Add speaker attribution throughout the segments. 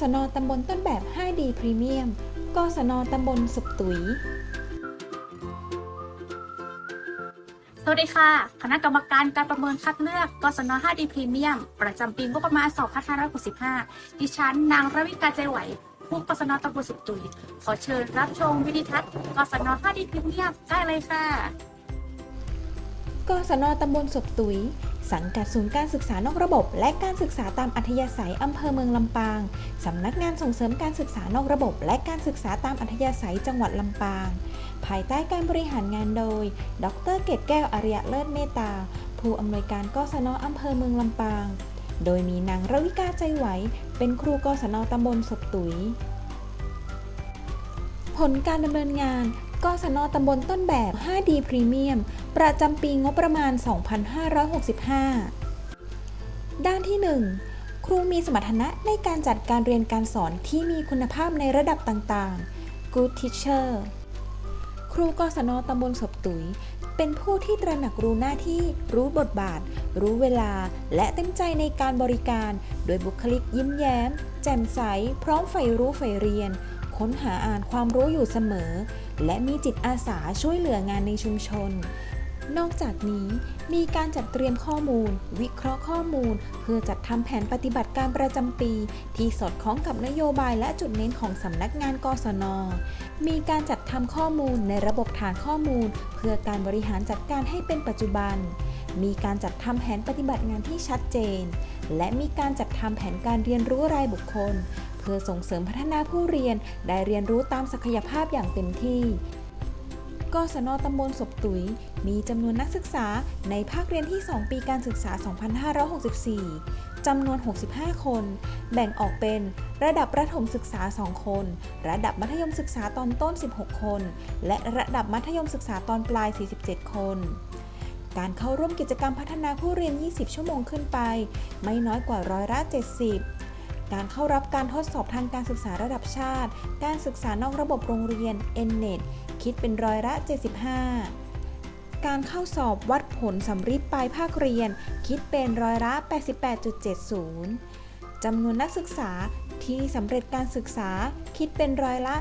Speaker 1: ศนตำบลต้นแบบ 5D พรีเมียมกศนตำบลสุขตุ๋ย
Speaker 2: สวัสดีค่ะ คณะกรรมการการประเมินคัดเลือกกศน 5D พรีเมียมประจำปีงบประมาณ 2565 ดิฉันนางระวิกาใจไหวผู้กศนตำบลสุขตุย ขอเชิญรับชมวิดีทัศน์กศน 5D พรีเมียมได้เลยค่ะ
Speaker 1: กศนตำบลศพตุ๋ย สังกัดศูนย์การศึกษานอกระบบ และการศึกษาตามอัธยาศัยอำเภอเมืองลำปาง สำนักงานส่งเสริมการศึกษานอกระบบ และการศึกษาตามอัธยาศัยจังหวัดลำปาง ภายใต้การบริหารงานโดย ดรเกตแก้วอริยะเลิศเมตตา ผู้อำนวยการกศนอำเภอเมืองลำปาง โดยมีนางระวิกาใจไหว เป็นครูกศนตำบลศพตุ๋ยผลการดำเนินงาน กศนตำบลต้นแบบ 5D พรีเมียม ประจำปีงบประมาณ 2565 ด้านที่ 1 ครูมีสมรรถนะในการจัดการเรียนการสอนที่มีคุณภาพในระดับต่างๆ Good Teacher ครูกศนตำบลศพตุ๋ยเป็นผู้ที่ตระหนักรู้หน้าที่ รู้บทบาท รู้เวลา และเต็มใจในการบริการ โดยบุคลิกยิ้มแย้ม แจ่มใส พร้อมใฝ่รู้ใฝ่เรียน ค้นหาอ่านความรู้อยู่เสมอ และมีจิตอาสาช่วยเหลืองานในชุมชน นอกจากนี้มีการจัดเตรียมข้อมูล วิเคราะห์ข้อมูล เพื่อจัดทำแผนปฏิบัติการประจำปี ที่สอดคล้องกับนโยบายและจุดเน้นของสำนักงานกศน มีการจัดทำข้อมูลในระบบฐานข้อมูล เพื่อการบริหารจัดการให้เป็นปัจจุบัน มีการจัดทำแผนปฏิบัติงานที่ชัดเจน และมีการจัดทำแผนการเรียนรู้รายบุคคล พื่อส่งเสริมพัฒนาผู้เรียนได้เรียนรู้ตามศักยภาพอย่างเต็มที่กศนตำบลศพตุ๋ยมีจำนวนนักศึกษาในภาคเรียนที่ 2 ปีการศึกษา 2564 จำนวน 65 คน แบ่งออกเป็นระดับประถมศึกษา 2 คน ระดับมัธยมศึกษาตอนต้น 16 คน และระดับมัธยมศึกษาตอนปลาย 47 คน การเข้าร่วมกิจกรรมพัฒนาผู้เรียน 20 ชั่วโมงขึ้นไป ไม่น้อยกว่าร้อยละ 70 การเข้ารับการทดสอบทางการศึกษาระดับชาติ การศึกษานอกระบบโรงเรียน NNET คิดเป็นร้อยละ 75 การเข้าสอบวัดผลสำริดปลายภาคเรียน คิดเป็นร้อยละ 88.70 จำนวนนักศึกษาที่สำเร็จการศึกษาคิดเป็นร้อยละ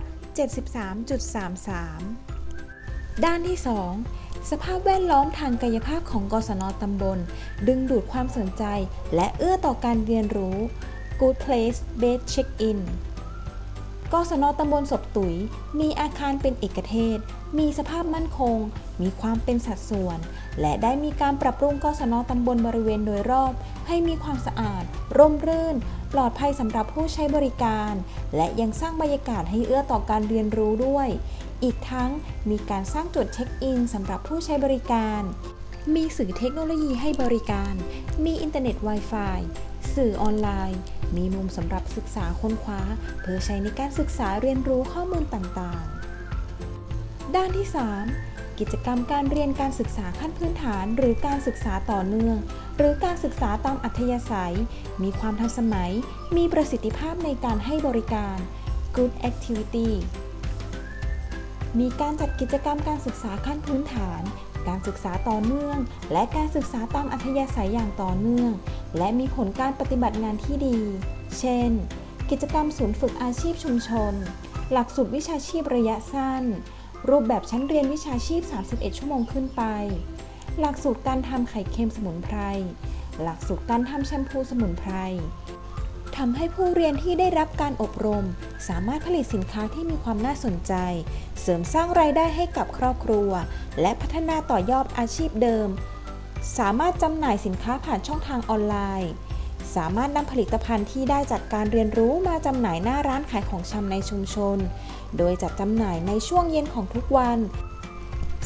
Speaker 1: 73.33 ด้านที่ 2 สภาพแวดล้อมทางกายภาพของกศนตำบล ดึงดูดความสนใจ และเอื้อต่อการเรียนรู้ Good Place Based Check-in กศนตำบลศพตุ๋ยมีอาคารเป็นเอกเทศ มีสภาพมั่นคง มีความเป็นสัดส่วน และได้มีการปรับปรุงกศนตำบลบริเวณโดยรอบ ให้มีความสะอาด ร่มรื่น ปลอดภัยสำหรับผู้ใช้บริการ และยังสร้างบรรยากาศให้เอื้อต่อการเรียนรู้ด้วย อีกทั้งมีการสร้างจุดเช็คอินสำหรับผู้ใช้บริการ มีสื่อเทคโนโลยีให้บริการ มีอินเทอร์เน็ต Wi-Fi สื่อออนไลน์ มีมุมสำหรับศึกษาค้นคว้า เพื่อใช้ในการศึกษาเรียนรู้ข้อมูลต่างๆ ด้านที่ 3 กิจกรรมการเรียนการศึกษาขั้นพื้นฐาน หรือการศึกษาต่อเนื่อง หรือการศึกษาตามอัธยาศัย มีความทันสมัย มีประสิทธิภาพในการให้บริการ Good Activity มีการจัดกิจกรรมการศึกษาขั้นพื้นฐาน การศึกษาต่อเนื่อง และการศึกษาตามอัธยาศัยอย่างต่อเนื่องและมีผลการปฏิบัติงานที่ดี เช่น กิจกรรมศูนย์ฝึกอาชีพชุมชน หลักสูตรวิชาชีพระยะสั้น รูปแบบชั้นเรียนวิชาชีพ 31 ชั่วโมงขึ้นไป หลักสูตรการทำไข่เค็มสมุนไพร หลักสูตรการทำแชมพูสมุนไพรทำให้ผู้เรียนที่ได้รับการอบรม สามารถผลิตสินค้าที่มีความน่าสนใจ เสริมสร้างรายได้ให้กับครอบครัว และพัฒนาต่อยอดอาชีพเดิม สามารถจำหน่ายสินค้าผ่านช่องทางออนไลน์ สามารถนำผลิตภัณฑ์ที่ได้จากการเรียนรู้มาจำหน่ายหน้าร้านขายของชำในชุมชน โดยจัดจำหน่ายในช่วงเย็นของทุกวัน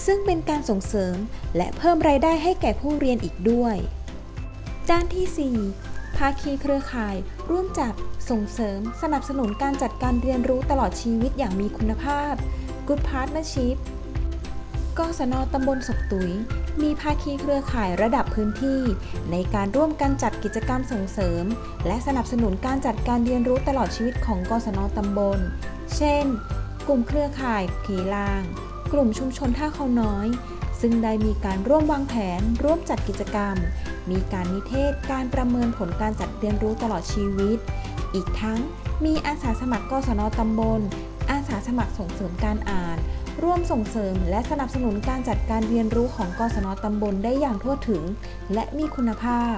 Speaker 1: ซึ่งเป็นการส่งเสริมและเพิ่มรายได้ให้แก่ผู้เรียนอีกด้วย ด้านที่ 4 ภาคีเครือข่าย ร่วมจัดส่งเสริม สนับสนุนการจัดการเรียนรู้ตลอดชีวิตอย่างมีคุณภาพ Good Partnership กศนตำบลศกตุย มีภาคีเครือข่ายระดับพื้นที่ ในการร่วมกันจัดกิจกรรมส่งเสริม และสนับสนุนการจัดการเรียนรู้ตลอดชีวิตของกศนตำบล เช่น กลุ่มเครือข่ายผีลาง กลุ่มชุมชนท่าเขาน้อย ซึ่งได้มีการร่วมวางแผน ร่วมจัดกิจกรรม มีการนิเทศการประเมินผลการจัดเรียนรู้ตลอดชีวิต อีกทั้งมีอาสาสมัครกศนตำบล อาสาสมัครส่งเสริมการอ่าน ร่วมส่งเสริมและสนับสนุนการจัดการเรียนรู้ของกศนตำบลได้อย่างทั่วถึง และมีคุณภาพ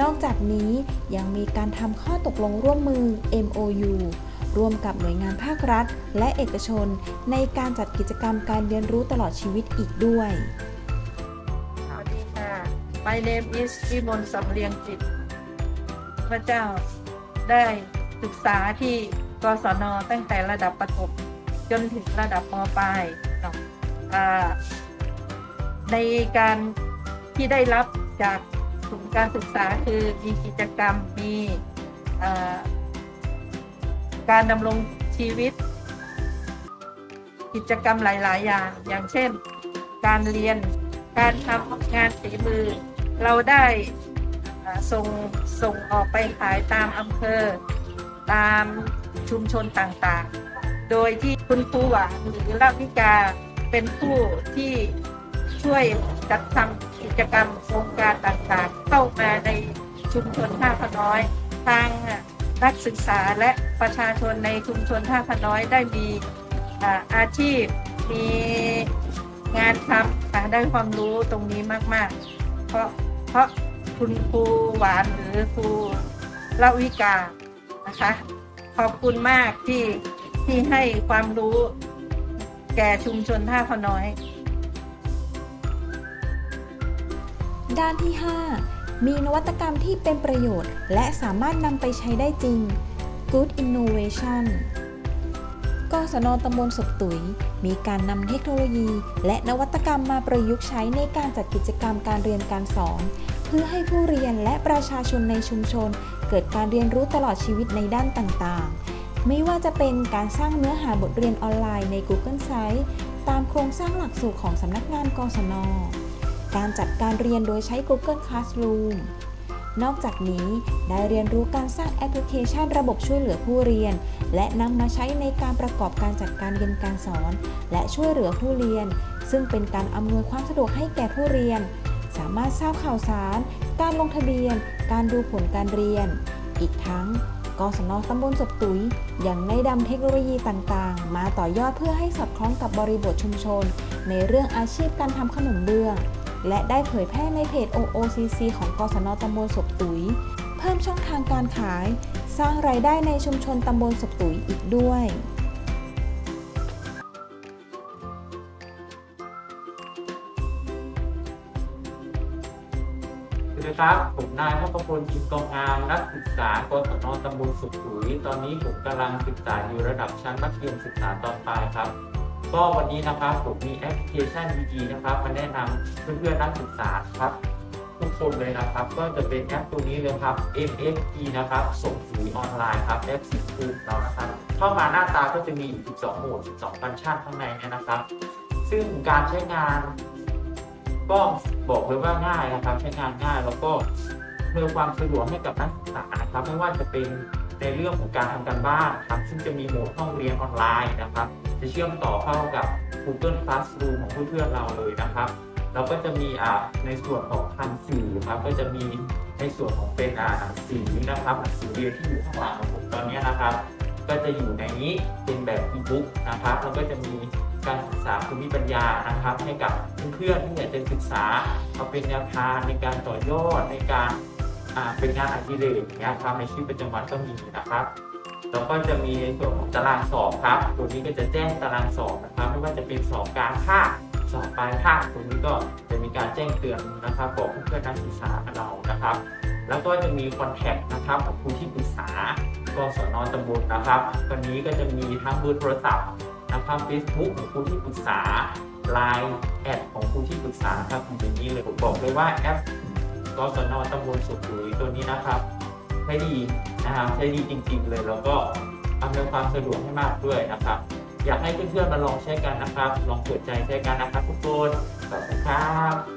Speaker 1: นอกจากนี้ยังมีการทำข้อตกลงร่วมมือ MOU ร่วมกับหน่วยงานภาครัฐ และเอกชน ในการจัดกิจกรรมการเรียนรู้ตลอดชีวิตอีกด้วย
Speaker 3: สวัสดีค่ะ My name is วิมลสำเรียงจิต พระเจ้าได้ศึกษาที่กศนตั้งแต่ระดับประถม จนถึงระดับมปลายเนาะในการที่ได้รับจากศูนย์การศึกษาคือมีกิจกรรมมีการดำรงชีวิต กิจกรรมหลาย ๆ อย่าง อย่างเช่น การเรียนการทำงานฝีมือ เราได้ส่งส่งออกไปขายตามอำเภอ ตามชุมชนต่าง ๆ โดยที่ คุณครูหวานหรือลาวิกาเป็นผู้ที่ช่วยจัดทำกิจกรรมโครงการต่างๆ เข้ามาในชุมชนท่าขน้อย ทางนักศึกษาและประชาชนในชุมชนท่าขน้อยได้มีอาชีพมีงานทำค่ะได้ความรู้ตรงนี้มาก ๆ เพราะเพราะคุณครูหวานหรือครูละวิกานะคะ ขอบคุณมากที่ ที่ให้ความรู้แก่ชุมชนท่าขน้อย
Speaker 1: ด้านที่ 5 มีนวัตกรรมที่เป็นประโยชน์ และสามารถนำไปใช้ได้จริง Good Innovation กศนตำบลศพตุ๋ยมีการนำเทคโนโลยี และนวัตกรรมมาประยุกต์ใช้ในการจัดกิจกรรมการเรียนการสอน เพื่อให้ผู้เรียนและประชาชนในชุมชน เกิดการเรียนรู้ตลอดชีวิตในด้านต่างๆ ไม่ว่าจะเป็นการสร้างเนื้อหาบทเรียนออนไลน์ใน Google Sites ตามโครงสร้างหลักสูตรของสำนักงานกศน การจัดการเรียนโดยใช้ Google Classroom นอกจากนี้ได้เรียนรู้การสร้างแอปพลิเคชันระบบช่วยเหลือผู้เรียน และนำมาใช้ในการประกอบการจัดการเรียนการสอน และช่วยเหลือผู้เรียน ซึ่งเป็นการอำนวยความสะดวกให้แก่ผู้เรียน สามารถทราบข่าวสาร การลงทะเบียน การดูผลการเรียน อีกทั้ง กศนตำบลศพตุ๋ยยังได้นำเทคโนโลยีต่างๆ มาต่อยอดเพื่อให้สอดคล้องกับบริบทชุมชน ในเรื่องอาชีพการทำขนมเบื้อง และได้เผยแพร่ในเพจ OOCC ของกศนตำบลศพตุ๋ยเพิ่มช่องทางการขาย สร้างรายได้ในชุมชนตำบลศพตุ๋ยอีกด้วย
Speaker 4: ครับ ผมนายพัฒพลจินกองงามนักศึกษากศนตำบลสุขุย ตอนนี้ผมกำลังศึกษาอยู่ระดับชั้นมัธยมศึกษาตอนปลายครับ ก็วันนี้นะครับผมมีแอปพลิเคชันดีๆนะครับ มาแนะนำเพื่อนๆนักศึกษาครับ ทุกคนเลยนะครับ ก็จะเป็นแอปตัวนี้เลยครับ MFG นะครับส่งปุ๋ยออนไลน์ครับแอปสิบคูเรานะครับ เข้ามาหน้าตาก็จะมี 12 โหมด 12 ฟังก์ชันข้างในเนี่ยนะครับ ซึ่งการใช้งาน ก็บอกเลยว่าง่ายนะครับใช้งานง่ายแล้วก็เพื่อความสะดวกให้กับนักศึกษาครับไม่ว่าจะเป็นในเรื่องของการทำการบ้านครับซึ่งจะมีโหมดห้องเรียนออนไลน์นะครับ จะเชื่อมต่อเข้ากับ Google Classroom ของเพื่อนๆเราเลยนะครับแล้วก็จะมีอ่าในส่วนของพันสีครับก็จะมีในส่วนของเป็นอ่าสือนะครับสือเรียนที่อยู่ข้างหลังของผมตอนนี้นะครับ ก็จะอยู่ในนี้เป็นแบบอีบุ๊กนะครับแล้วก็จะมี การศึกษาภูมิปัญญานะครับ ให้กับเพื่อนๆที่อยากจะศึกษาเอาเป็นแนวทางในการต่อยอดในการเป็นงานอดิเรกอย่างเงี้ยครับในชีวิตประจำวันก็มีนะครับแล้วก็จะมีในส่วนของตารางสอบครับ ตัวนี้ก็จะแจ้งตารางสอบนะครับ ไม่ว่าจะเป็นสอบกลางภาคสอบปลายภาคตัวนี้ก็จะมีการแจ้งเตือนนะครับบอกเพื่อนๆนักศึกษาเรานะครับ แล้วก็จะมีคอนแทคนะครับของครูที่ปรึกษากศนตำบลนะครับวันนี้ก็จะมีทั้งเบอร์โทรศัพท์ นะครับ Facebook ของคุณที่ปรึกษา Line แอดของคุณที่ปรึกษาครับอยู่ในนี้เลยผมบอกเลยว่าแอปกสนตำบลสุขุยตัวนี้นะครับใช้ดีนะครับใช้ดีจริงๆเลยแล้วก็อำนวยความสะดวกให้มากด้วยนะครับ อยากให้เพื่อนๆมาลองใช้กันนะครับ ลองเปิดใจใช้กันนะครับทุกคนขอบคุณครับ